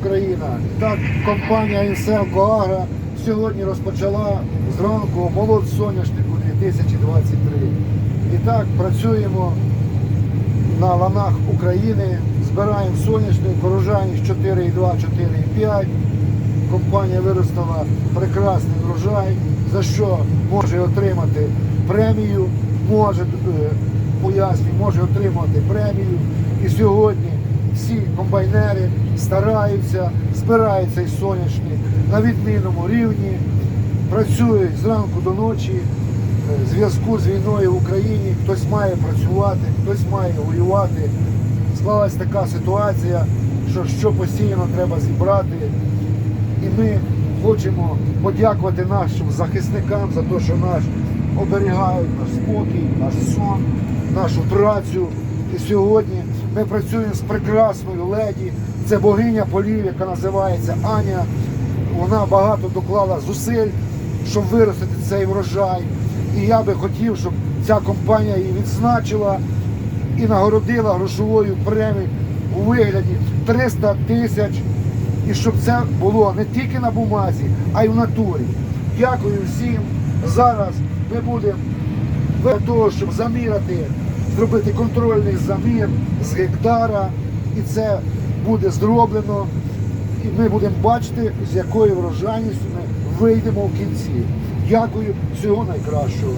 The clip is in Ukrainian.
Україна. Так, компанія Інселко Агра сьогодні розпочала зранку молод соняшнику 2023. І так працюємо на ланах України, збираємо соняшник, урожайність 4,2, 4,5. Компанія виростила прекрасний врожай, за що може отримати премію, може е, пояснюю, може отримати премію. І сьогодні всі комбайнери стараються, збирають цей соняшник на відмінному рівні, працюють зранку до ночі. Е, в зв'язку з війною в Україні хтось має працювати, хтось має воювати. Склалась така ситуація, що що постійно треба зібрати. І ми хочемо подякувати нашим захисникам за те, що наш оберігають наш спокій, наш сон, нашу працю. І сьогодні ми працюємо з прекрасною леді. Це богиня полів, яка називається Аня. Вона багато доклала зусиль, щоб виростити цей врожай. І я би хотів, щоб ця компанія її відзначила і нагородила грошовою премією у вигляді 300 тисяч. І щоб це було не тільки на бумазі, а й в натурі. Дякую всім. Зараз ми будемо для того, щоб заміряти, зробити контрольний замір з гектара. І це буде зроблено. І ми будемо бачити, з якою врожайністю ми вийдемо в кінці. Дякую, всього найкращого.